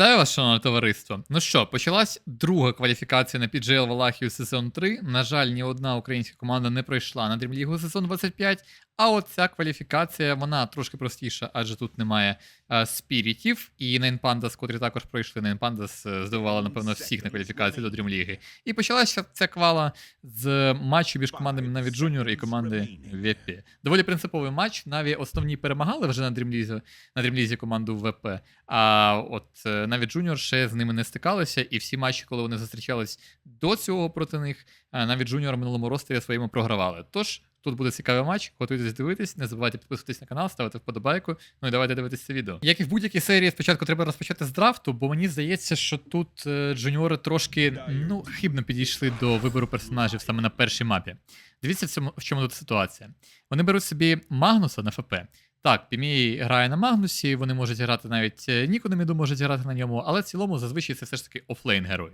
So вас, шановне товариство. Ну що, почалась друга кваліфікація на PGL Валахію сезон 3. На жаль, ні одна українська команда не пройшла на Дрімлігу сезон 25. А от ця кваліфікація, вона трошки простіша, адже тут немає е, спірітів. І Pandas, котрі також пройшли. Pandas е, здивувала, напевно, всіх на кваліфікації до Дрімліги. І почалася ця квала з матчу між командами Наві Junior і команди ВП. Доволі принциповий матч. Наві основні перемагали вже на Дрімлізі, на Дрімлізі команду ВП. А от е, навіть Джуніор ще з ними не стикалися, і всі матчі, коли вони зустрічались до цього проти них, е, навіть Джуніор минулому ростері своєму програвали. Тож тут буде цікавий матч. Готуйтесь дивитись, не забувайте підписуватись на канал, ставити вподобайку. Ну і давайте дивитися це відео. Як і в будь-якій серії, спочатку треба розпочати з драфту, бо мені здається, що тут е, джуніори трошки ну хибно підійшли до вибору персонажів саме на першій мапі. Дивіться, в цьому в чому тут ситуація. Вони беруть собі Магнуса на ФП. Так, Пімій грає на Магнусі, вони можуть грати навіть е, Ніку на міду можуть грати на ньому, але в цілому зазвичай це все ж таки офлейн герой.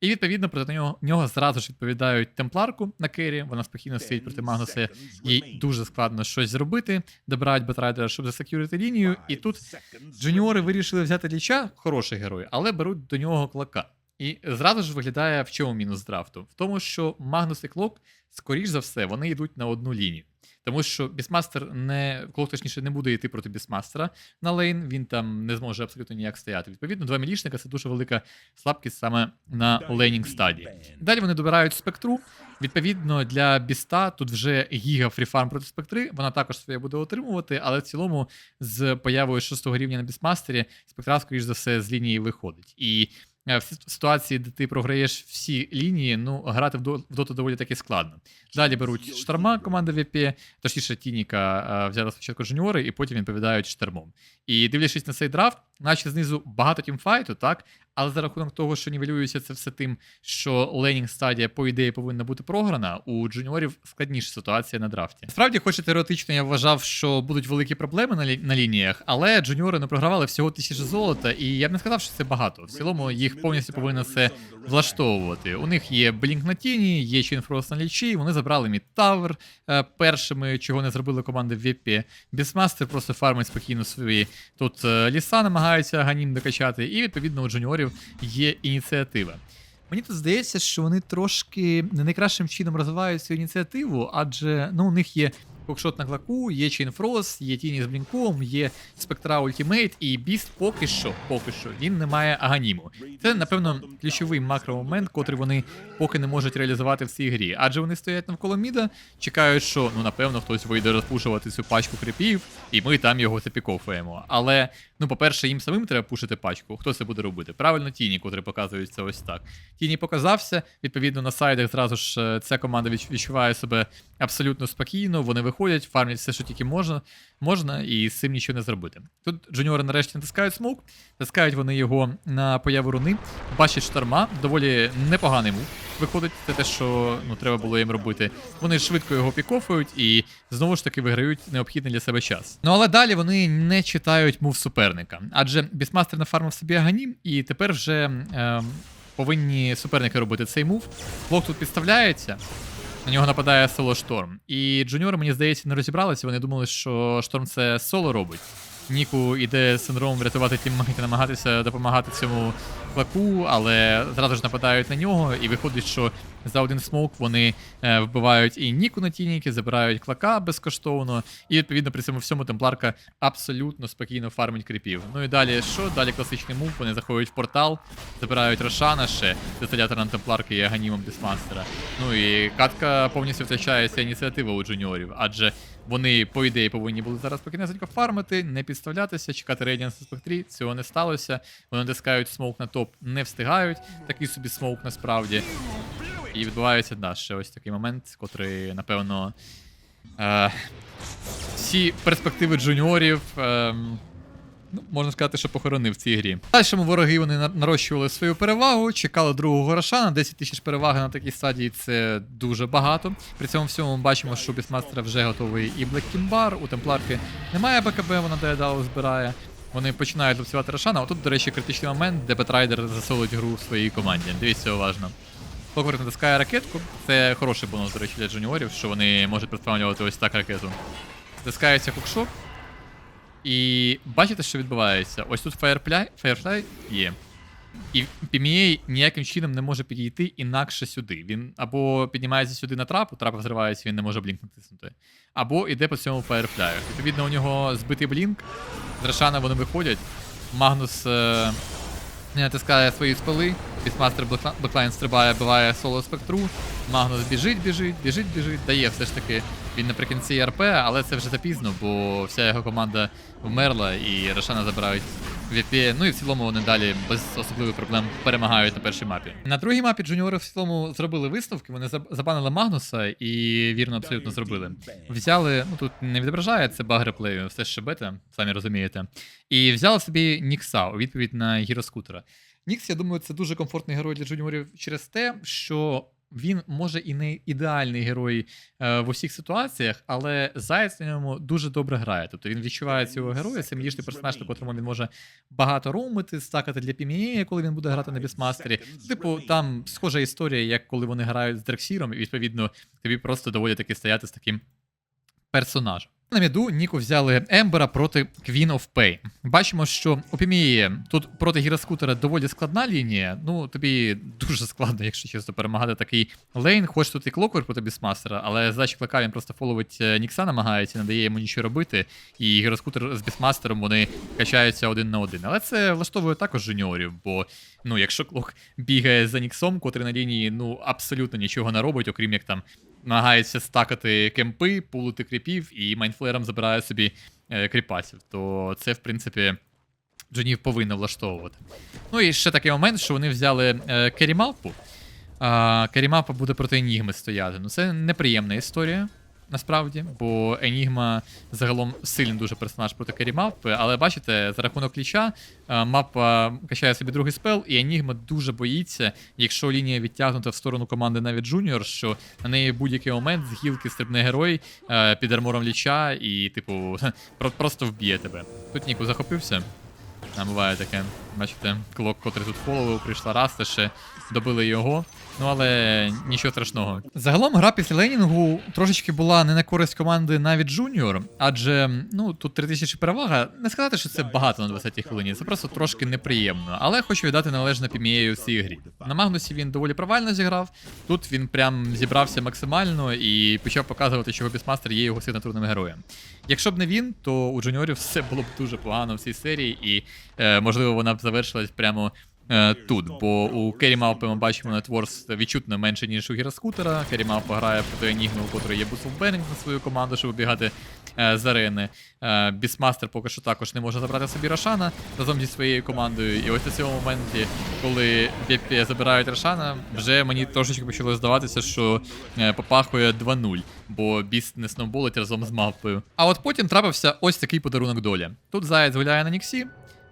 І відповідно проти нього, нього зразу ж відповідають темпларку на кері. Вона спокійно стоїть проти Магнуса. Їй дуже складно щось зробити. Добирають Бетрайдера, щоб засекюрити лінію. І тут джуніори вирішили взяти ліча, хороший герой, але беруть до нього клака. І зразу ж виглядає в чому мінус драфту? В тому, що Магнус і Клок, скоріш за все, вони йдуть на одну лінію. Тому що Бісмастер не Клок, точніше, не буде йти проти Бісмастера на лейн, він там не зможе абсолютно ніяк стояти. Відповідно, два мілішника це дуже велика слабкість саме на лейнінг стадії. Далі вони добирають спектру. Відповідно, для Біста тут вже гіга фріфарм проти спектри. Вона також своє буде отримувати, але в цілому з появою шостого рівня на Бісмастері спектра, скоріш за все, з лінії виходить. І в ситуації, де ти програєш всі лінії, ну грати в доту доволі таки складно. Далі беруть шторма команда ВП, точніше Тініка е, взяла спочатку жуніори, і потім відповідають штормом. І дивлячись на цей драфт, наче знизу багато тімфайту, так, але за рахунок того, що нівелюється це все тим, що лейнінг стадія, по ідеї, повинна бути програна, у джуніорів складніша ситуація на драфті. Справді, хоч і теоретично я вважав, що будуть великі проблеми на, лі- на лініях, але джуніори не програвали всього тисячі золота, і я б не сказав, що це багато. В цілому їх повністю повинно все влаштовувати. У них є Блінк на тіні, є Чінфрост на лічі, вони забрали Мід Тавер е, першими, чого не зробили команди VP. Бісмастер просто фармить спокійно свої. Тут е, ліса намагаються ганім докачати, і відповідно у джуніорів є ініціатива. Мені тут здається, що вони трошки не найкращим чином розвивають цю ініціативу, адже ну, у них є кокшот на клаку, є Чейнфрост, є Тіні з Блінком, є Спектра Ультімейт, і Біст поки що, поки що, він не має аганіму. Це, напевно, ключовий макромомент, котрий вони поки не можуть реалізувати в цій грі. Адже вони стоять навколо міда, чекають, що ну напевно хтось вийде розпушувати цю пачку кріпів, і ми там його запікофуємо. Але, ну, по-перше, їм самим треба пушити пачку. Хто це буде робити? Правильно, Тіні, котрий показується ось так. Тіні показався. Відповідно, на сайдах зразу ж е, ця команда відчуває себе абсолютно спокійно. Вони виходять, фармлять все, що тільки можна, можна, і з цим нічого не зробити. Тут джуніори нарешті натискають смок, натискають вони його на появу руни, бачать шторма, доволі непоганий мув. Виходить, це те, що ну, треба було їм робити. Вони швидко його пікофують і знову ж таки виграють необхідний для себе час. Ну але далі вони не читають мув суперника, адже Бісмастер нафармив собі аганім, і тепер вже. ем, повинні суперники робити цей мув. Блок тут підставляється. На нього нападає соло шторм. І джуніори, мені здається, не розібралися. Вони думали, що шторм це соло робить. Ніку іде синдром врятувати тіммейта, намагатися допомагати цьому клаку, але зразу ж нападають на нього, і виходить, що за один смоук вони е, вбивають і Ніку на тініки, забирають клака безкоштовно, і відповідно при цьому всьому темпларка абсолютно спокійно фармить кріпів. Ну і далі що? Далі класичний мув, вони заходять в портал, забирають Рошана ще, деталятором темпларки і аганімом Дисмастера. Ну і катка повністю втрачається ініціатива у джуніорів, адже вони, по ідеї, повинні були зараз спокійнесенько фармити, не підставлятися, чекати рейдіанс на спектрі. Цього не сталося. Вони натискають смоук на топ, не встигають. Такий собі смоук насправді. І відбувається да, ще ось такий момент, котрий, напевно, е, всі перспективи джуніорів. Е, Ну, можна сказати, що похоронив в цій грі. Дальшому вороги вони нарощували свою перевагу, чекали другого Рошана. 10 тисяч переваги на такій стадії це дуже багато. При цьому всьому ми бачимо, що Бісмастера вже готовий і Kimbar, у Темпларки немає БКБ, вона Деядалу збирає. Вони починають лупцювати Рошана. Отут, до речі, критичний момент, де Бетрайдер засолить гру в своїй команді. Дивіться уважно. Клокворк натискає ракетку. Це хороший бонус, до речі, для джуніорів, що вони можуть представлювати ось так ракету. Натискається хукшоп. І бачите, що відбувається? Ось тут Firefly, фаєрфляй є. І PMA ніяким чином не може підійти інакше сюди. Він або піднімається сюди на трапу, трапа взривається, він не може блінк натиснути. Або йде по цьому фаєрфляю. Відповідно, у нього збитий блінк, з Рошана вони виходять. Магнус е, не натискає свої спали, Бісмастер Беклайн стрибає, биває соло спектру. Магнус біжить, біжить, біжить, біжить, дає все ж таки він наприкінці РП, але це вже запізно, бо вся його команда вмерла і Рошана забирають VP. Ну і в цілому вони далі без особливих проблем перемагають на першій мапі. На другій мапі джуніори в цілому зробили висновки. Вони забанили Магнуса і вірно абсолютно зробили. Взяли, ну тут не відображає це баг реплею, все ще бета, самі розумієте. І взяли собі Нікса у відповідь на гіроскутера. Нікс, я думаю, це дуже комфортний герой для джуніорів через те, що він може і не ідеальний герой е, в усіх ситуаціях, але Заяць на ньому дуже добре грає. Тобто він відчуває цього героя, це мілішний персонаж, на котрому він може багато роумити, стакати для PME, коли він буде грати на бісмастері. Типу, там схожа історія, як коли вони грають з Дрексіром, і відповідно тобі просто доводять таки стояти з таким персонажем. На міду Ніку взяли Ембера проти Queen of Pay. Бачимо, що у Пімії тут проти гіроскутера доволі складна лінія. Ну, тобі дуже складно, якщо чесно, перемагати такий лейн. Хоч тут і клоквер проти бісмастера, але задача клика він просто фоловить е, Нікса, намагається, не дає йому нічого робити. І гіроскутер з бісмастером вони качаються один на один. Але це влаштовує також жуніорів, бо ну, якщо клок бігає за Ніксом, котрий на лінії ну абсолютно нічого не робить, окрім як там намагається стакати кемпи, пулити кріпів і майнфлеєром забирає собі е, кріпасів, то це, в принципі, джунів повинно влаштовувати. Ну і ще такий момент, що вони взяли е, керімалпу. Керімапа буде проти Енігми стояти. Ну, це неприємна історія. Насправді, бо Енігма загалом сильний дуже персонаж проти керімапи, але бачите, за рахунок кліча е, мапа качає собі другий спел, і Енігма дуже боїться, якщо лінія відтягнута в сторону команди навіть Джуніор, що на неї будь-який момент з гілки стрибне герой е, під армором ліча і, типу, просто вб'є тебе. Тут Ніку захопився. Буває таке. Бачите, клок, котрий тут фоловив, прийшла Раста ще, добили його. Ну але нічого страшного. Загалом гра після Ленінгу трошечки була не на користь команди навіть Джуніор, адже ну тут 3000 перевага. Не сказати, що це багато на 20-й хвилині, це просто трошки неприємно. Але хочу віддати належне Пімією в цій грі. На Магнусі він доволі провально зіграв. Тут він прям зібрався максимально і почав показувати, що Бісмастер є його сигнатурним героєм. Якщо б не він, то у Джуніорів все було б дуже погано в цій серії, і е, можливо вона б завершилась прямо тут. Бо у Керрі Мавпи ми бачимо нетворс відчутно менше, ніж у Гіроскутера. Керрі Мавпа грає проти Енігми, у котрої є Бусов Беннінг на свою команду, щоб обігати е, з арени. Е, Бісмастер поки що також не може забрати собі Рошана разом зі своєю командою. І ось у цьому моменті, коли BP забирають Рошана, вже мені трошечки почало здаватися, що е, попахує 2-0, бо Біст не сноуболить разом з мавпою. А от потім трапився ось такий подарунок долі. Тут Заяць гуляє на Ніксі.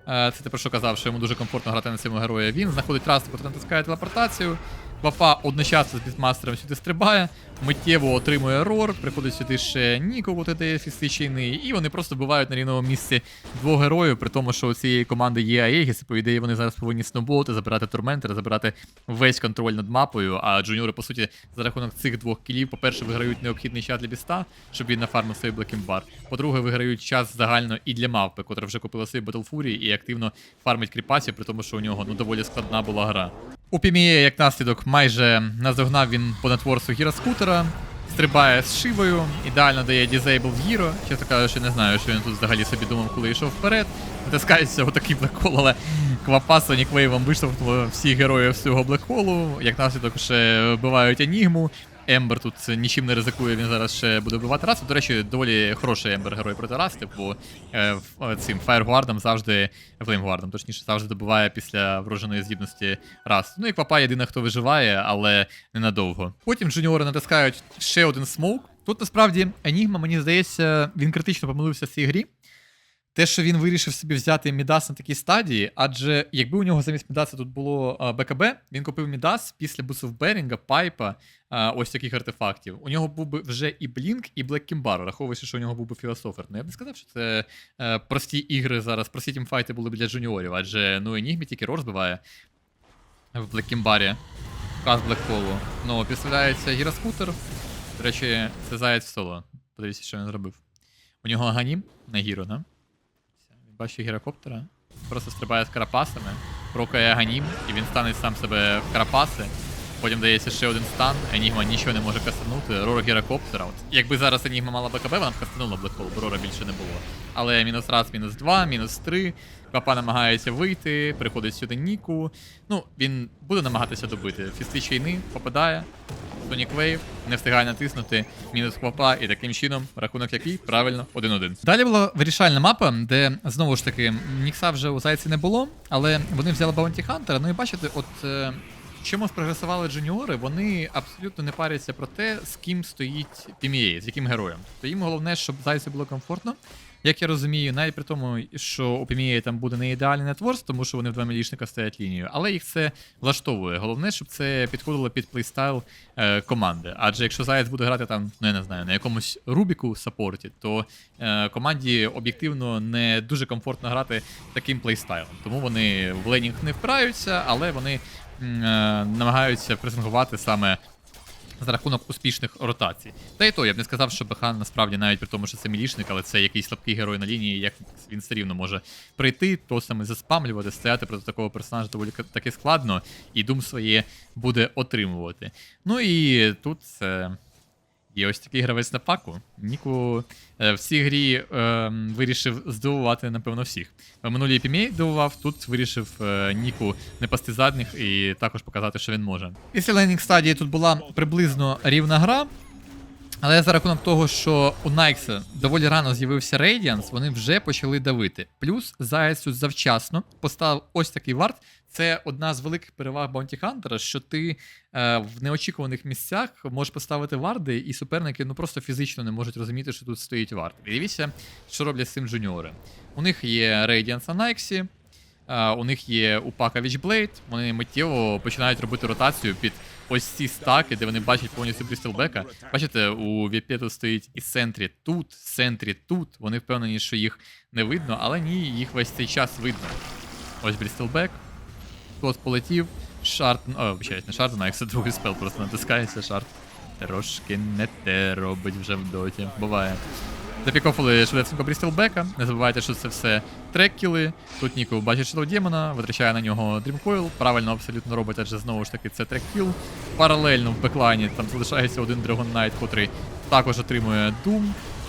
Е, Це ти про що казав, що йому дуже комфортно грати на цьому герої. Він знаходить трасу, натискає телепортацію. Вафа одночасно з бітмастером сюди стрибає, миттєво отримує рор, приходить сюди ще Ніко, от іде фістичний, і вони просто вбивають на рівному місці двох героїв, при тому, що у цієї команди є Аегіс, і по ідеї вони зараз повинні сноуболити, забирати Торментера, забирати весь контроль над мапою. А джуніори, по суті, за рахунок цих двох кілів, по-перше, виграють необхідний час для біста, щоб він нафармив свій Блекімбар. По-друге, виграють час загально і для мавпи, котра вже купила Battle Fury і активно фармить кріпасів, при тому, що у нього ну доволі складна була гра. У Піміє, як наслідок, майже наздогнав він понад ворсу гіроскутера, стрибає з шивою, ідеально дає дізейбл в гіро. Чесно кажучи, не знаю, що він тут взагалі собі думав, коли йшов вперед. Натискається отакий блекхол, але Квапа Сонік Вейвом виштовхнуло всіх героїв з блекхолу. Як наслідок ще вбивають Енігму. Ембер тут нічим не ризикує, він зараз ще буде вбивати Расту. До речі, доволі хороший Ембер герой проти Расти, бо е, е, цим Фаєргуардом завжди, Флеймгуардом, точніше, завжди добиває після вроженої здібності Расту. Ну і Квапа єдина, хто виживає, але ненадовго. Потім джуніори натискають ще один смоук. Тут насправді Енігма, мені здається, він критично помилився в цій грі. Те, що він вирішив собі взяти Мідас на такій стадії, адже якби у нього замість Мідаса тут було БКБ, він купив Мідас після бусов Берінга, Пайпа, ось таких артефактів. У нього був би вже і Блінк, і Блек Кімбар, враховуючи, що у нього був би філософер. Ну я б не сказав, що це е, прості ігри зараз, прості тімфайти були б для джуніорів, адже ну Енігмі тільки рор збиває в Блек Кімбарі. Каз Блекхолу. Ну, підставляється гіроскутер. До речі, це заяць в соло. Подивіться, що він зробив. У нього аганім на гіро, да? Бачить гірокоптера, просто стрибає з карапасами. прокає Ганім, і він стане сам себе в карапаси. Потім дається ще один стан, Енігма нічого не може кастанути, Рора Гірокоптера. От, якби зараз Енігма мала БКБ, вона б кастанула Блекхол, бо Рора більше не було. Але мінус раз, мінус два, мінус три. Папа намагається вийти, приходить сюди Ніку. Ну, він буде намагатися добити. Фістич війни попадає. Сонік Вейв не встигає натиснути, мінус хлопа, і таким чином рахунок який правильно 1-1. Далі була вирішальна мапа, де знову ж таки Нікса вже у зайці не було, але вони взяли Баунті Хантера. Ну і бачите, от чому спрогресували джуніори, вони абсолютно не паряться про те, з ким стоїть PMA, з яким героєм. То їм головне, щоб зайцю було комфортно. Як я розумію, навіть при тому, що у PMA там буде не ідеальний нетворс, тому що вони в два мілішника стоять лінією, але їх це влаштовує. Головне, щоб це підходило під плейстайл е, команди. Адже якщо Заяць буде грати там, ну я не знаю, на якомусь Рубіку саппорті, то е, команді об'єктивно не дуже комфортно грати таким плейстайлом. Тому вони в ленінг не впираються, але вони намагаються пресингувати саме за рахунок успішних ротацій. Та й то, я б не сказав, що БХ насправді навіть при тому, що це мілішник, але це якийсь слабкий герой на лінії, як він все рівно може прийти, то саме заспамлювати, стояти проти такого персонажа доволі таки складно, і дум своє буде отримувати. Ну і тут е, є ось такий гравець на паку. Ніку е, в цій грі е, вирішив здивувати, напевно, всіх. В минулій епімей дивував, тут вирішив е, Ніку не пасти задніх і також показати, що він може. Після лейнінг стадії тут була приблизно рівна гра. Але за рахунок того, що у Найкса доволі рано з'явився Radiance, вони вже почали давити. Плюс Заяць тут завчасно поставив ось такий варт. Це одна з великих переваг Bounty Hunter, що ти е, в неочікуваних місцях можеш поставити варди, і суперники ну просто фізично не можуть розуміти, що тут стоїть вард. І дивіться, що роблять з цим жуніори. У них є Radiance Найксі, е, у них є Упака Witchblade, вони миттєво починають робити ротацію під ось ці стаки, де вони бачать повністю Брістелбека. Бачите, у VP стоїть і центрі тут, центрі тут. Вони впевнені, що їх не видно, але ні, їх весь цей час видно. Ось Брістелбек. Хтось полетів. Шарт. О, вибачаюсь, не шарт, а це другий спел, просто натискається шарт. Трошки не те робить вже в доті. Буває. Запікофали швидесенько Брістелбека. Не забувайте, що це все треккіли. Тут Ніко бачить Shadow Демона, витрачає на нього Dreamcoil. Правильно абсолютно робить, адже знову ж таки це треккіл. Паралельно в беклайні там залишається один Dragon Knight, котрий також отримує Doom,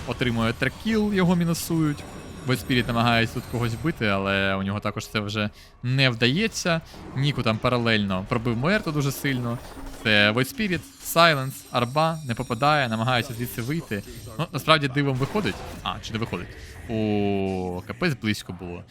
отримує треккіл, його мінусують. Void намагається тут когось вбити, але у нього також це вже не вдається. Ніку там паралельно пробив Муерту дуже сильно. Це Spirit, Silence, Арба не попадає, намагається звідси вийти. Ну, насправді дивом виходить. А, чи не виходить? О, капець близько було.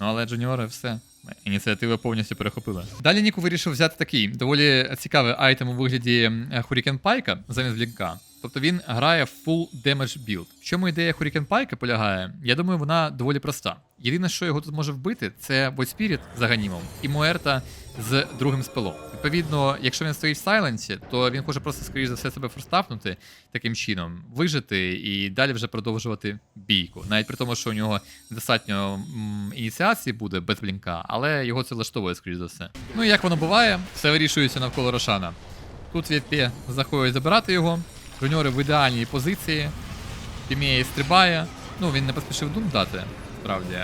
Ну, але джуніори все. Ініціатива повністю перехопила. Далі Ніку вирішив взяти такий доволі цікавий айтем у вигляді Hurricane Пайка замість блінка. Тобто він грає full damage build. В чому ідея Hurricane Пайка полягає? Я думаю, вона доволі проста. Єдине, що його тут може вбити, це Void за ганімом і Муерта з другим спелом. Відповідно, якщо він стоїть в сайленсі, то він хоче просто, скоріш за все, себе форстафнути таким чином, вижити і далі вже продовжувати бійку. Навіть при тому, що у нього достатньо м, ініціації буде без блінка, але його це влаштовує, скоріш за все. Ну і як воно буває, все вирішується навколо Рошана. Тут ВП заходить забирати його. Жуніори в ідеальній позиції. Пімєє стрибає. Ну, він не поспішив дум дати, справді.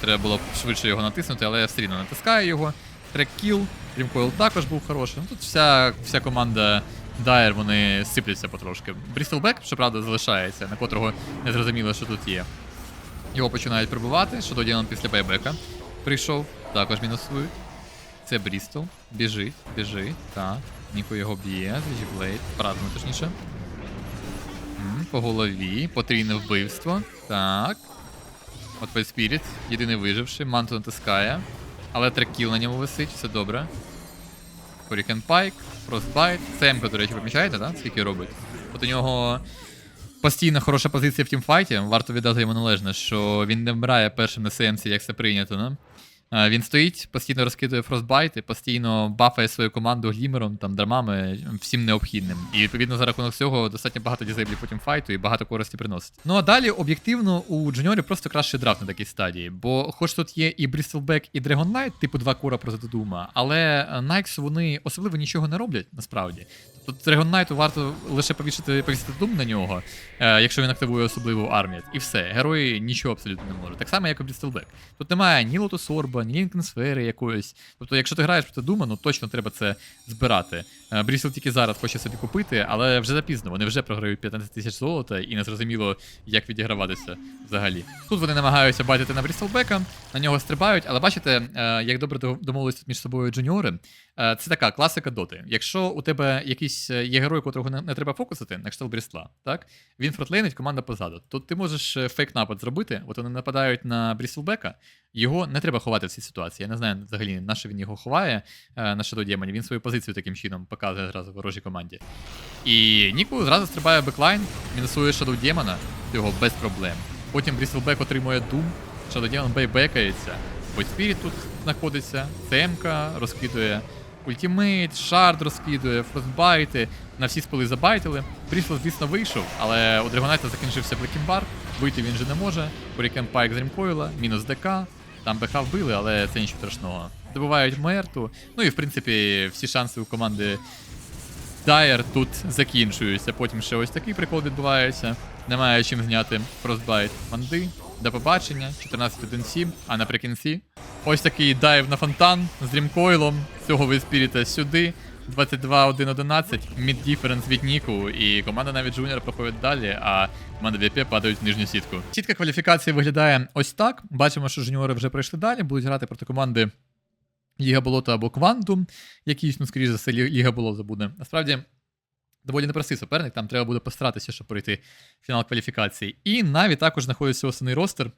Треба було швидше його натиснути, але я все рівно натискає його. Трек кіл. Дрімкойл також був хороший. Ну тут вся, вся команда Dyer, вони сипляться потрошки. Брістелбек, щоправда, залишається, на котрого не зрозуміло, що тут є. Його починають прибивати, що Додіан після байбека прийшов, також мінусують. Це Брістол. Біжить, біжить. Так. Ніко його б'є, Блейд, парадно точніше. По голові, потрійне вбивство. Так. От Spirit, єдиний виживший, манту натискає. Але трекіл на ньому висить, все добре. Hurricane Pike, Frostbite. Семка, до речі, помічаєте, так? Скільки робить? От у нього постійно хороша позиція в тімфайті. Варто віддати йому належне, що він не вмирає першим на СМці, як це прийнято, не? А, Він стоїть, постійно розкидує фростбайти, постійно бафає свою команду глімером, там, дармами, всім необхідним. І відповідно за рахунок цього достатньо багато дізейблів потім файту і багато користі приносить. Ну а далі, об'єктивно, у джуніорів просто краще драфт на такій стадії. Бо хоч тут є і Брістелбек, і Knight, типу два кура проти Дума, але Найкс вони особливо нічого не роблять насправді. Тут Knight варто лише повішати повісити дум на нього, е, якщо він активує особливу армію. І все, герої нічого абсолютно не можуть. Так само, як і Брістелбек. Тут немає ні Лотос Орбу, дружба, ні сфери якоїсь. Тобто, якщо ти граєш проти Дума, ну точно треба це збирати. Е, Брісел тільки зараз хоче собі купити, але вже запізно. Вони вже програють 15 тисяч золота і не зрозуміло, як відіграватися взагалі. Тут вони намагаються батити на Бріселбека, на нього стрибають, але бачите, е, як добре до- домовились тут між собою джуніори. Е, Це така класика доти. Якщо у тебе якийсь е, є герой, котрого не, не треба фокусити, на кшталт Брістла, так? Він фронтлейнить, команда позаду. То ти можеш е, фейк-напад зробити, от вони нападають на Брістлбека, його не треба ховати в цій ситуації. Я не знаю взагалі, на що він його ховає на Shadow Demon. Він свою позицію таким чином показує зразу ворожій команді. І Ніку зразу стрибає беклайн, мінусує Shadow Demon, його без проблем. Потім Брістлбек отримує Doom, Shadow Demon бейбекається. Спіріт тут знаходиться, ЦМК розкидує ультимейт, шард розкидує, фростбайти. На всі спили забайтили. Брісло, звісно, вийшов, але у Драгонайта закінчився Блекімбар. Вийти він же не може. Бурікен Пайк з Рімкойла, мінус ДК. Там БХ вбили, але це нічого страшного. Добивають Мерту. Ну і в принципі всі шанси у команди Дайер тут закінчуються. Потім ще ось такий прикол відбувається. Немає чим зняти Frostbite манди. До побачення, 14.1.7, а наприкінці. Ось такий дайв на фонтан з рімкойлом. Цього ви спіріте сюди. 22-1-11, мід від Ніку, і команда навіть Junior проходить далі, а команда ВП падають в нижню сітку. Сітка кваліфікації виглядає ось так. Бачимо, що жуніори вже пройшли далі, будуть грати проти команди Ліга Болота або Квантум, якийсь, ну, скоріш за все, Лі- Ліга Болота буде. Насправді, доволі непростий суперник, там треба буде постаратися, щоб пройти фінал кваліфікації. І навіть також знаходиться основний ростер.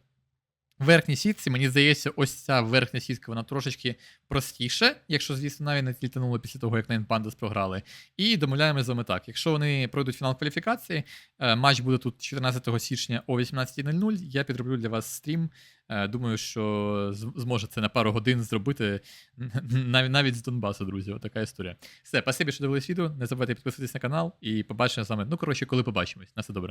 В верхній сітці, мені здається, ось ця верхня сітка, вона трошечки простіше, якщо, звісно, навіть не тільтануло після того, як Nine Pandas програли. І домовляємо з вами так: якщо вони пройдуть фінал кваліфікації, е, матч буде тут 14 січня о 18.00. Я підроблю для вас стрім. Е, Думаю, що зможе це на пару годин зробити навіть навіть з Донбасу, друзі. Отака історія. Все, спасибі, що дивились відео. Не забувайте підписатись на канал і побачимо з вами. Ну, коротше, коли побачимось. На все добре.